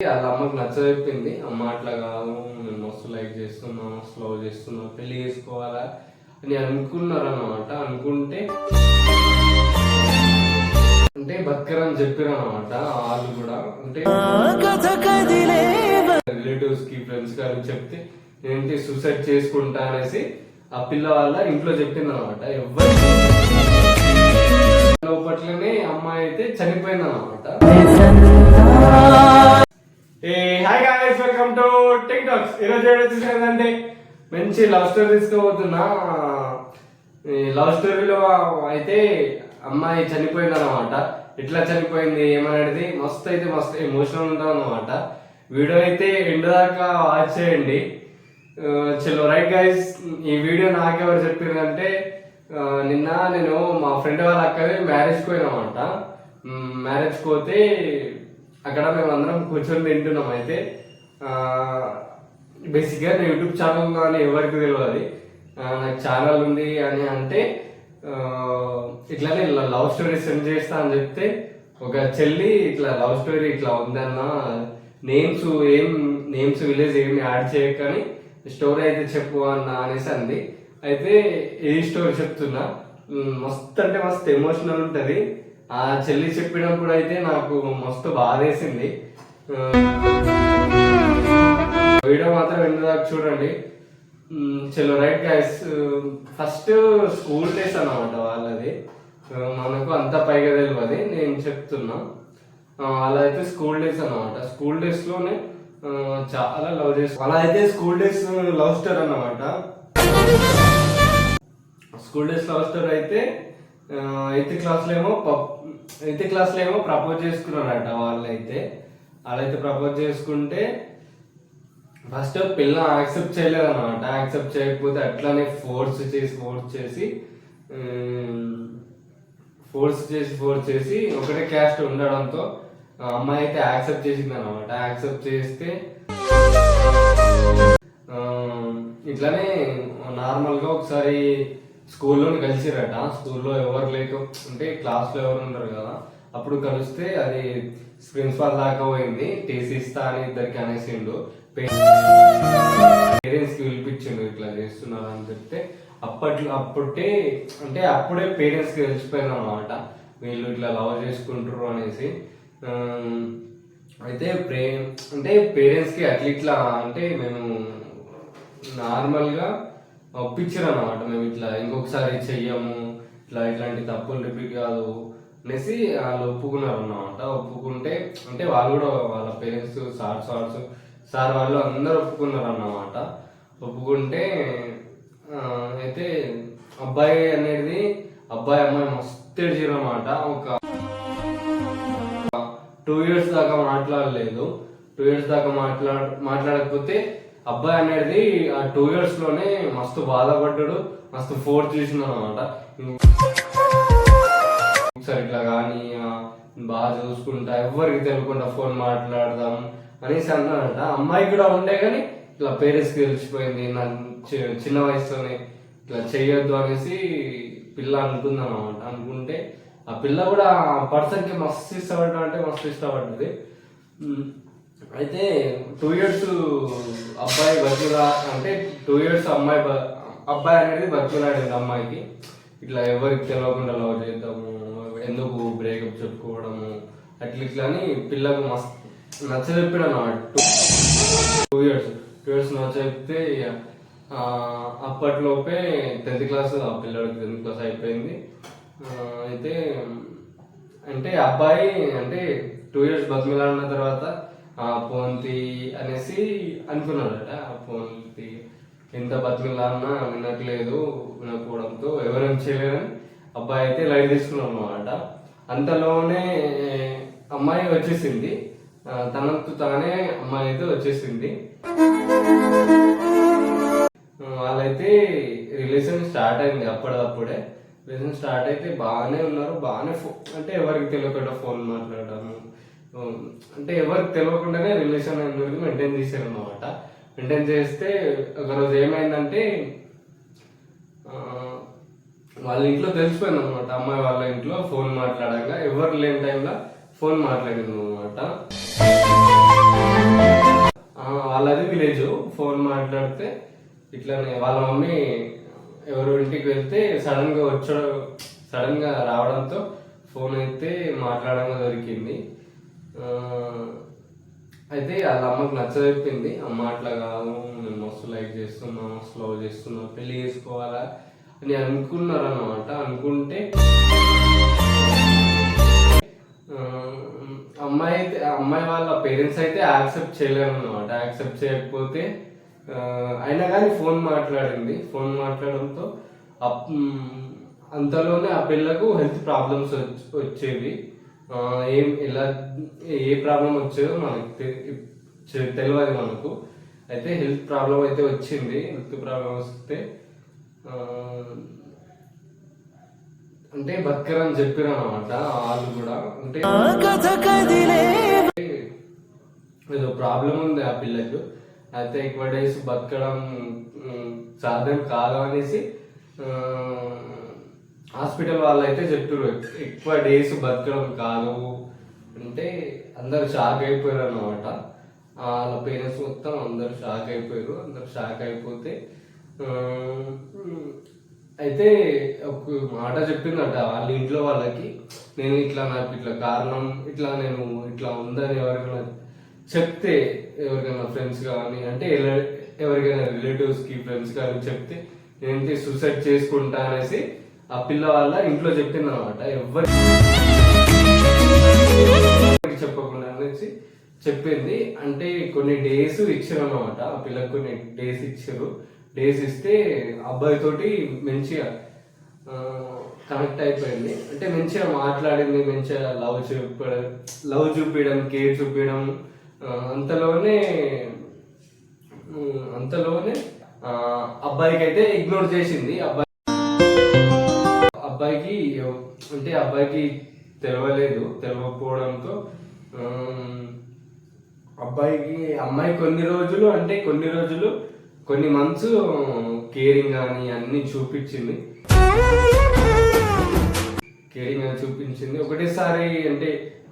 వాళ్ళ అమ్మకి నచ్చజెప్పింది. అమ్మ అట్లా కాదు నేను మస్తు లైక్ చేస్తున్నాం మస్తు లవ్ చేస్తున్నా పెళ్ళి చేసుకోవాలా అని అనుకున్నారన్నమాట. అనుకుంటే అంటే బతకరని చెప్పారు అనమాట వాళ్ళు కూడా. అంటే రిలేటివ్స్కి ఫ్రెండ్స్ గారు చెప్తే ఏంటి సూసైడ్ చేసుకుంటా అనేసి ఆ పిల్ల వాళ్ళ ఇంట్లో చెప్పింది అనమాట ఎవరు లోపట్లనే అమ్మాయి అయితే చనిపోయింది అనమాట guys welcome to TikToks ఈరోజు ఏడు వచ్చేసిందంటే మంచి లవ్ స్టోరీ తీసుకోబోతున్నా ఈ లవ్ స్టోరీలో అయితే అమ్మాయి చనిపోయింది అనమాట ఎట్లా చనిపోయింది ఏమనేది మస్తు అయితే మస్తు ఎమోషనల్ ఉంటుంది అనమాట వీడియో అయితే ఎండ్ దాకా వాచ్ చేయండి. చలో రైట్ గైస్ ఈ వీడియో నాకెవరు చెప్పిందంటే నిన్న నేను మా ఫ్రెండ్ వాళ్ళ అక్కవి మ్యారేజ్ పోయినామంట. మ్యారేజ్ పోతే అక్కడ మేము అందరం కూర్చొని తింటున్నాం అయితే. బేసిక్గా నా యూట్యూబ్ ఛానల్ కానీ ఎవరికి తెలియదు నాకు ఛానల్ ఉంది అని అంటే ఇట్లానే లవ్ స్టోరీ సెండ్ చేస్తా అని చెప్తే ఒక చెల్లి ఇట్లా లవ్ స్టోరీ ఇట్లా ఉందన్న నేమ్స్ ఏం నేమ్స్ విలేజ్ ఏం యాడ్ చేయకని స్టోరీ అయితే చెప్పు అన్న అనేసి అంది. అయితే ఏ స్టోరీ చెప్తున్నా. మస్తు అంటే మస్తు ఎమోషనల్ ఉంటుంది. ఆ చెల్లి చెప్పినప్పుడు అయితే నాకు మస్తు బాధేసింది. వీడియో మాత్రం ఎందుకు చూడండి. చలో right guys first school days అన్నమాట వాళ్ళది. మనకు అంత పైగా తెలియదు నేను చెప్తున్నా. అలా అయితే స్కూల్ డేస్ అన్నమాట. స్కూల్ డేస్లోనే చాలా లవ్ చేస్తాం అలా అయితే స్కూల్ డేస్ లవ్ స్టోరీ అన్నమాట. స్కూల్ డేస్ లవ్ స్టోరీ అయితే ఎయిత్ క్లాస్లో ఏమో ఎయిత్ క్లాస్లో ఏమో ప్రపోజ్ చేసుకున్నారట వాళ్ళైతే. వాళ్ళైతే ప్రపోజ్ చేసుకుంటే ఫస్ట్ పిల్ల యాక్సెప్ట్ చేయలేదు అనమాట యాక్సెప్ట్ చేయకపోతే అట్లానే ఫోర్స్ చేసి ఫోర్స్ చేసి ఫోర్స్ చేసి ఫోర్స్ చేసి ఒకటే క్యాస్ట్ ఉండడంతో అమ్మాయి అయితే యాక్సెప్ట్ చేసింది అనమాట యాక్సెప్ట్ చేస్తే ఇట్లానే నార్మల్గా ఒకసారి స్కూల్లో కలిసిరట స్కూల్లో ఎవరు లేక అంటే క్లాస్లో ఎవరు ఉండరు కదా. అప్పుడు కలిస్తే అది ప్రిన్సిపాల్ దాకా పోయింది. టీసీ ఇస్తా అని ఇద్దరికి అనేసిండు. పేరెంట్స్కి పిలిపించిండు ఇట్లా చేస్తున్నారు అని చెప్తే అప్పట్లో అప్పుడే అంటే అప్పుడే పేరెంట్స్కి అనమాట వీళ్ళు ఇట్లా లవ్ చేసుకుంటారు అనేసి. అయితే ప్రే అంటే పేరెంట్స్కి అట్లా ఇట్లా అంటే మేము నార్మల్గా ఒప్పించారు అనమాట మేము ఇట్లా ఇంకొకసారి చెయ్యము ఇట్లా ఇట్లాంటి తప్పులు రిపీట్ కాదు అనేసి వాళ్ళు ఒప్పుకున్నారు అన్నమాట. ఒప్పుకుంటే అంటే వాళ్ళు కూడా వాళ్ళ పేరెంట్స్ సార్ సార్స్ సార్ వాళ్ళు అందరూ ఒప్పుకున్నారు అన్నమాట ఒప్పుకుంటే అయితే అబ్బాయి అనేది అబ్బాయి అమ్మాయి మస్తు ఏడ్చారు అన్నమాట ఒక టూ ఇయర్స్ దాకా మాట్లాడలేదు. టూ ఇయర్స్ దాకా మాట్లాడ మాట్లాడకపోతే అబ్బాయి అనేది ఆ టూ ఇయర్స్లోనే మస్తు బాధపడ్డాడు. మస్తు ఫోర్స్ చేసింది అనమాట ఒకసారి ఇట్లా కానీ బాగా చూసుకుంటా ఎవరికి తెలియకుండా ఫోన్ మాట్లాడదాం. అనేసి అన్నాడంట అమ్మాయి కూడా ఉండే కానీ ఇట్లా పేరెంట్స్ తెలిసిపోయింది నా చి- చిన్న వయసులోనే ఇట్లా చేయొద్దు అనేసి పిల్ల అనుకుందాం అనమాట అనుకుంటే ఆ పిల్ల కూడా ఆ మస్తు ఇష్టపడ్డా అంటే మస్తు ఇష్టపడ్డది. అయితే టూ ఇయర్స్ అబ్బాయి బతుకులా అంటే టూ ఇయర్స్ అమ్మాయి అబ్బాయి అనేది బతుకులాడింది అమ్మాయికి. ఇట్లా ఎవరికి తెలియకుండా లవ్ చేద్దాము ఎందుకు బ్రేకప్ చెప్పుకోవడము అట్లా ఇట్లా అని పిల్లకు మస్తు నచ్చజెప్పాడు టూ ఇయర్స్ టూ ఇయర్స్ నచ్చజెప్తే ఇక, అప్పట్లోపే టెన్త్ క్లాస్ ఆ పిల్లడికి టెన్త్ క్లాస్ అయిపోయింది. అయితే అంటే అబ్బాయి అంటే టూ ఇయర్స్ బతిమిలాడిన తర్వాత ఆ పోంతి అనేసి అనుకున్నాడట. ఆ పోంతి ఎంత బతిమిలాడినా వినట్లేదు వినకపోవడంతో ఎవరేం చేయలేదని అబ్బాయి అయితే లైట్ తీసుకున్నాం అనమాట అంతలోనే అమ్మాయి వచ్చేసింది. తనకు తానే అమ్మాయి అయితే వచ్చేసింది. వాళ్ళైతే రిలేషన్ స్టార్ట్ అయింది అప్పుడప్పుడే రిలేషన్ స్టార్ట్ అయితే బాగానే ఉన్నారు బాగానే ఫో అంటే ఎవరికి తెలియకుండా ఫోన్ మాట్లాడము అంటే ఎవరికి తెలియకుండానే రిలేషన్ అనేది మెయింటైన్ చేశారు అనమాట మెయింటైన్ చేస్తే ఒకరోజు ఏమైందంటే వాళ్ళ ఇంట్లో తెలిసిపోయింది అనమాట అమ్మాయి వాళ్ళ ఇంట్లో ఫోన్ మాట్లాడాక ఎవరు లేని టైంలో ఫోన్ మాట్లాడింది అనమాట ఫోన్ మాట్లాడితే ఇట్లానే వాళ్ళ మమ్మీ ఎవరు ఇంటికి వెళ్తే సడన్గా వచ్చడం సడన్గా రావడంతో ఫోన్ అయితే మాట్లాడంగా దొరికింది. అయితే వాళ్ళ అమ్మకి నచ్చజెప్పింది. అమ్మ అట్లా కాదు నేను మస్తు లైక్ చేస్తున్నా మస్తు లవ్ చేస్తున్నా పెళ్ళి చేసుకోవాలా అని అనుకున్నారు అనమాట అనుకుంటే అమ్మాయి అయితే అమ్మాయి వాళ్ళ పేరెంట్స్ అయితే యాక్సెప్ట్ చేయలేము అనమాట యాక్సెప్ట్ చేయకపోతే అయినా కానీ ఫోన్ మాట్లాడింది. ఫోన్ మాట్లాడడంతో అంతలోనే ఆ పిల్లకు హెల్త్ ప్రాబ్లమ్స్ వచ్చేవి. ఏం ఎలా ఏ ప్రాబ్లం వచ్చేదో మనకి తె- తెలియదు మనకు. అయితే హెల్త్ ప్రాబ్లం అయితే వచ్చింది. హెల్త్ ప్రాబ్లం వస్తే అంటే బతకరని చెప్పారు అనమాట వాళ్ళు కూడా. అంటే ఏదో ప్రాబ్లం ఉంది ఆ పిల్లకు. అయితే ఎక్కువ డేస్ బతకడం సాధ్యం కాదు అనేసి హాస్పిటల్ వాళ్ళు అయితే చెప్పారు ఎక్కువ డేస్ బతకడం కాదు. అంటే అందరు షాక్ అయిపోయారు అనమాట వాళ్ళ పేరెంట్స్ మొత్తం అందరు షాక్ అయిపోయారు. అందరు షాక్ అయిపోతే అయితే ఒక మాట చెప్పిందంట వాళ్ళ ఇంట్లో వాళ్ళకి నేను ఇట్లా నాకు ఇట్లా కారణం ఇట్లా నేను ఇట్లా ఉందని ఎవరికైనా చెప్తే ఎవరికైనా ఫ్రెండ్స్ కానీ అంటే ఎవరికైనా రిలేటివ్స్కి ఫ్రెండ్స్ కానీ చెప్తే నేనైతే సూసైడ్ చేసుకుంటా అనేసి ఆ పిల్ల వాళ్ళ ఇంట్లో చెప్పింది అనమాట ఎవరికి చెప్పకుండా అనేసి చెప్పింది. అంటే కొన్ని డేస్ ఇచ్చారు అనమాట ఆ పిల్లకి కొన్ని డేస్ ఇచ్చారు డేస్ ఇస్తే అబ్బాయి తోటి మంచిగా కనెక్ట్ అయిపోయింది. అంటే మంచిగా మాట్లాడింది మంచిగా లవ్ చూపడం లవ్ చూపించడం కేర్ చూపించడం అంతలోనే అంతలోనే అబ్బాయికి అయితే ఇగ్నోర్ చేసింది. అబ్బాయి అబ్బాయికి అంటే అబ్బాయికి తెలవలేదు. తెలవకపోవడంతో అబ్బాయికి అమ్మాయి కొన్ని రోజులు అంటే కొన్ని రోజులు కొన్ని మంత్స్ కేరింగ్ కానీ అన్ని చూపించింది. కేరింగ్ అని చూపించింది. ఒకటేసారి అంటే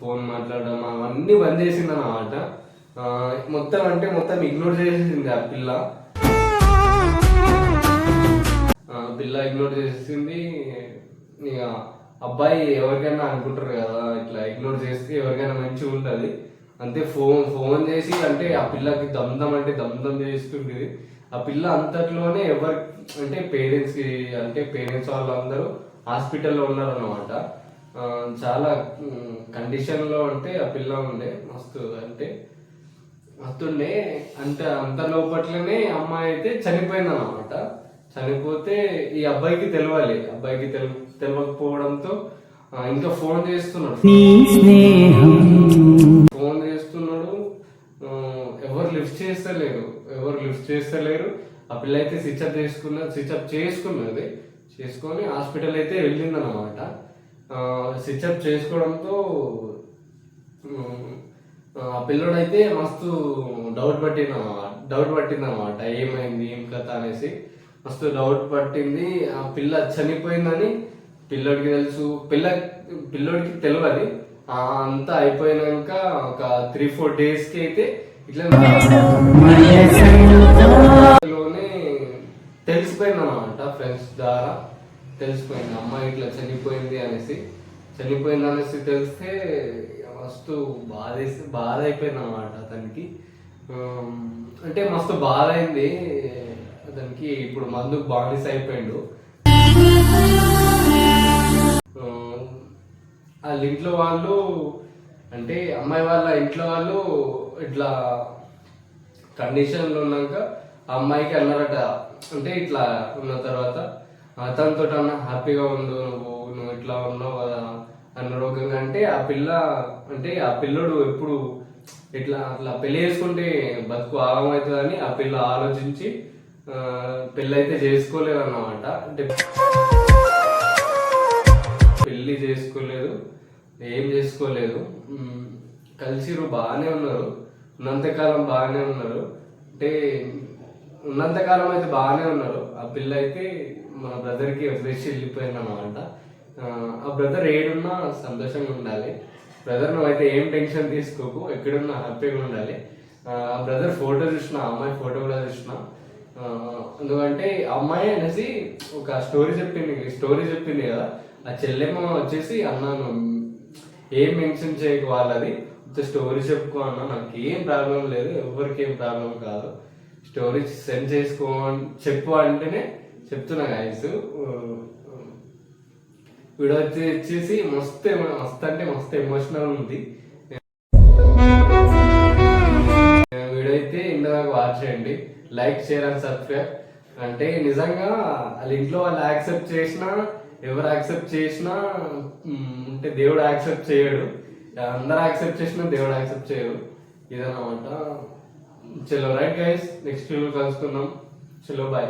ఫోన్ మాట్లాడడం అవన్నీ బంద్ చేసింది అన్నమాట. మొత్తం అంటే మొత్తం ఇగ్నోర్ చేసేసింది ఆ పిల్ల. పిల్ల ఇగ్నోర్ చేసేసింది. ఇక అబ్బాయి ఎవరికైనా అనుకుంటారు కదా ఇట్లా ఇగ్నోర్ చేస్తే ఎవరికైనా మంచిగా ఉంటుంది. అంతే ఫోన్ ఫోన్ చేసి అంటే ఆ పిల్లకి దమ్దం అంటే దమ్దం చేస్తుండేది. ఆ పిల్ల అంతట్లోనే ఎవరి అంటే పేరెంట్స్కి అంటే పేరెంట్స్ వాళ్ళందరూ హాస్పిటల్లో ఉన్నారన్నమాట. చాలా కండిషన్లో అంటే ఆ పిల్ల ఉండే మస్తు అంటే వస్తుండే అంత అంత లోపట్లనే అమ్మాయి అయితే చనిపోయింది అనమాట చనిపోతే ఈ అబ్బాయికి తెలియాలి అబ్బాయికి తెలు తెలియకపోవడంతో ఇంకా ఫోన్ చేస్తున్నాడు. ఫోన్ చేస్తున్నాడు ఎవరు లిఫ్ట్ చేస్తలేరు ఎవరు లిఫ్ట్ చేస్తలేరు. ఆ పిల్ల అయితే స్విచ్ అప్ చేసుకున్న స్విచ్ అప్ చేసుకున్నది. చేసుకొని హాస్పిటల్ అయితే వెళ్ళింది అనమాట స్విచ్ అప్ చేసుకోవడంతో ఆ పిల్లడైతే మస్తు డౌట్ పట్టింది డౌట్ పట్టింది అనమాట ఏమైంది ఏం కథ అనేసి. మస్తు డౌట్ పట్టింది. ఆ పిల్ల చనిపోయిందని పిల్లోడికి తెలుసు. పిల్ల పిల్లోడికి తెలియదు అంతా అయిపోయినాక ఒక త్రీ ఫోర్ డేస్కి అయితే ఇట్లా తెలిసిపోయింది అనమాట ఫ్రెండ్స్ ద్వారా. తెలిసిపోయింది అమ్మాయి ఇట్లా చనిపోయింది అనేసి. చనిపోయింది అనేసి తెలిస్తే మస్తు బాధ బాధ అయిపోయింది అనమాట అతనికి అంటే మస్తు బాధ అయింది అతనికి ఇప్పుడు మందు బానిస అయిపోయిండు. వాళ్ళ ఇంట్లో వాళ్ళు అంటే అమ్మాయి వాళ్ళ ఇంట్లో వాళ్ళు ఇట్లా కండిషన్లో ఉన్నాక ఆ అమ్మాయికి అన్నారట అంటే ఇట్లా ఉన్న తర్వాత అతనితో అన్న హ్యాపీగా ఉండు నువ్వు నువ్వు ఇట్లా ఉన్నావు కదా అనారోగ్యంగా అంటే ఆ పిల్ల అంటే ఆ పిల్లడు ఎప్పుడు ఇట్లా అట్లా పెళ్ళి చేసుకుంటే బతుకు ఆగమవుతుందని ఆ పిల్ల ఆలోచించి పెళ్ళి అయితే చేసుకోలేదు అన్నమాట అంటే పెళ్ళి చేసుకోలేదు. ఏం చేసుకోలేదు. కలిసిరు బాగానే ఉన్నారు. ఉన్నంతకాలం బాగానే ఉన్నారు. అంటే ఉన్నంతకాలం అయితే బాగానే ఉన్నారు. ఆ పిల్ల అయితే మన బ్రదర్కి వదిలేసి వెళ్ళిపోయింది అనమాట ఆ బ్రదర్ ఏడున్నా సంతోషంగా ఉండాలి. బ్రదర్ నువ్వు అయితే ఏం టెన్షన్ తీసుకోకు ఎక్కడున్నా హ్యాపీగా ఉండాలి. ఆ బ్రదర్ ఫోటో చూసిన అమ్మాయి ఫోటో కూడా చూసిన. ఎందుకంటే అమ్మాయి అనేసి ఒక స్టోరీ చెప్పింది స్టోరీ చెప్పింది కదా. ఆ చెల్లెమ్మ వచ్చేసి అన్నాను ఏం మెన్షన్ చేయకు వాళ్ళది. స్టోరీ చెప్పుకో అన్న నాకు ఏం ప్రాబ్లం లేదు ఎవరికి ఏం ప్రాబ్లం కాదు. స్టోరీ సెండ్ చేసుకో చెప్పు అంటేనే చెప్తున్నా గాయస్ వీడియో వచ్చేసి మస్తు మస్తు అంటే మస్తు ఎమోషనల్ ఉంది. వీడియో అయితే నాకు వాచ్ చేయండి. లైక్ షేర్ అండ్ సబ్స్క్రైబ్ అంటే నిజంగా వాళ్ళ ఇంట్లో వాళ్ళు యాక్సెప్ట్ చేసినా ఎవరు యాక్సెప్ట్ చేసినా అంటే దేవుడు యాక్సెప్ట్ చేయడు. అందరు యాక్సెప్ట్ చేసినా దేవుడు యాక్సెప్ట్ చేయడు. ఇదన్నమాట. చలో రైట్ గైస్ నెక్స్ట్ వీడియో కలుసుకుందాం. చలో బాయ్